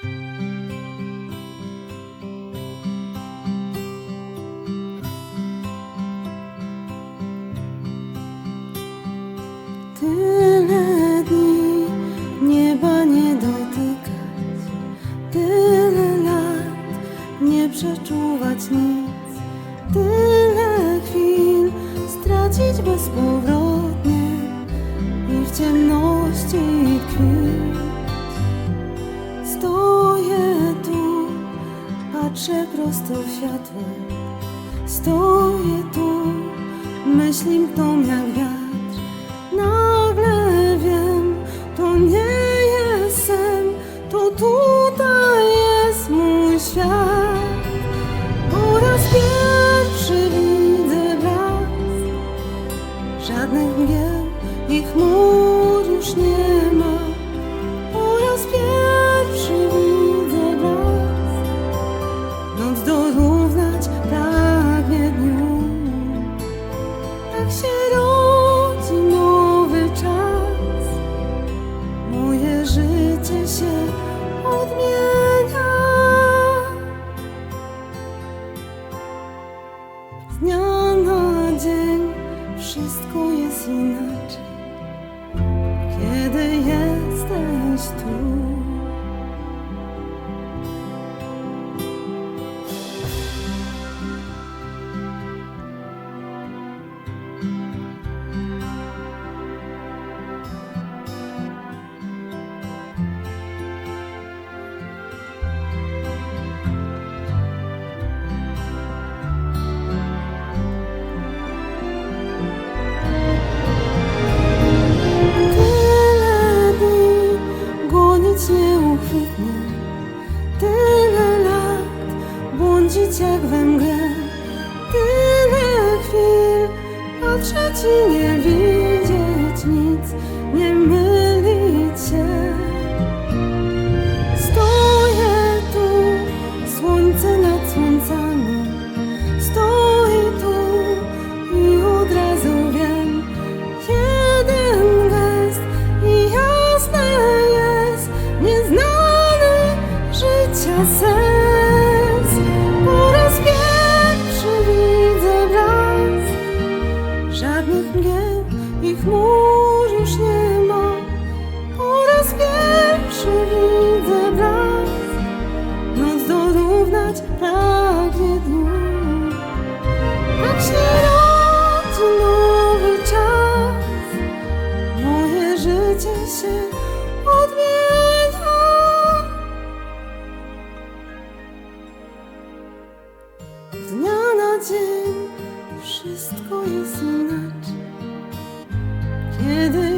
Tyle dni nieba nie dotykać, tyle lat nie przeczuwać nic, tyle chwil stracić bezpowrotnie i w ciemności patrzę prosto w światło, stoję tu, myśli mkną jak wiatr. Nagle wiem, to nie jest sen, to tutaj jest mój świat. Po raz pierwszy widzę blask, żadnych mgieł i chmur już nie ma. Po raz pierwszy się rodzi nowy czas. Moje życie się odmienia. Z dnia na dzień wszystko jest inaczej, kiedy jesteś tu. Błądzić jak we mgle, tyle chwil patrzeć i nie widzieć nic, nie mylić się. życie się odmienia. Z dnia na dzień wszystko jest inaczej. Kiedy